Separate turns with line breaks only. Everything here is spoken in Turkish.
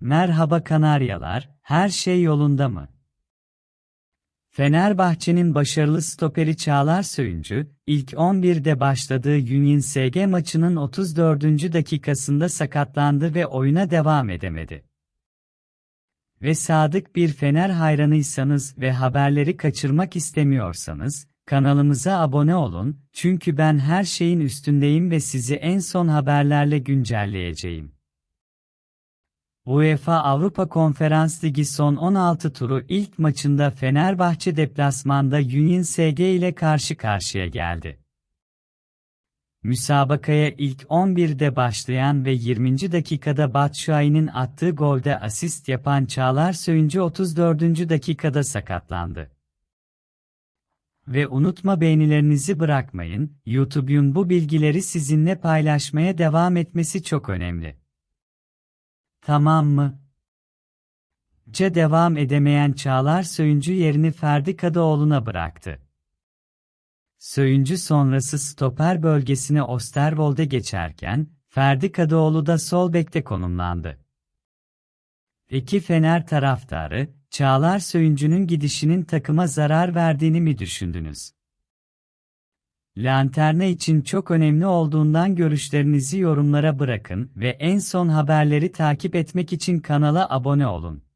Merhaba Kanaryalar, her şey yolunda mı? Fenerbahçe'nin başarılı stoperi Çağlar Söyüncü, ilk 11'de başladığı Union SG maçının 34. dakikasında sakatlandı ve oyuna devam edemedi. Ve sadık bir Fener hayranıysanız ve haberleri kaçırmak istemiyorsanız, kanalımıza abone olun, çünkü ben her şeyin üstündeyim ve sizi en son haberlerle güncelleyeceğim. UEFA Avrupa Konferans Ligi son 16 turu ilk maçında Fenerbahçe deplasmanda Union SG ile karşı karşıya geldi. Müsabakaya ilk 11'de başlayan ve 20. dakikada Batshuayi'nin attığı golde asist yapan Çağlar Söyüncü 34. dakikada sakatlandı. Ve unutma beğenilerinizi bırakmayın, YouTube'un bu bilgileri sizinle paylaşmaya devam etmesi çok önemli. Tamam mı? C devam edemeyen Çağlar Söyüncü yerini Ferdi Kadıoğlu'na bıraktı. Söyüncü sonrası stoper bölgesine Osterwold'e geçerken, Ferdi Kadıoğlu da sol bekte konumlandı. Peki Fener taraftarı, Çağlar Söyüncü'nün gidişinin takıma zarar verdiğini mi düşündünüz? Lanterne için çok önemli olduğundan görüşlerinizi yorumlara bırakın ve en son haberleri takip etmek için kanala abone olun.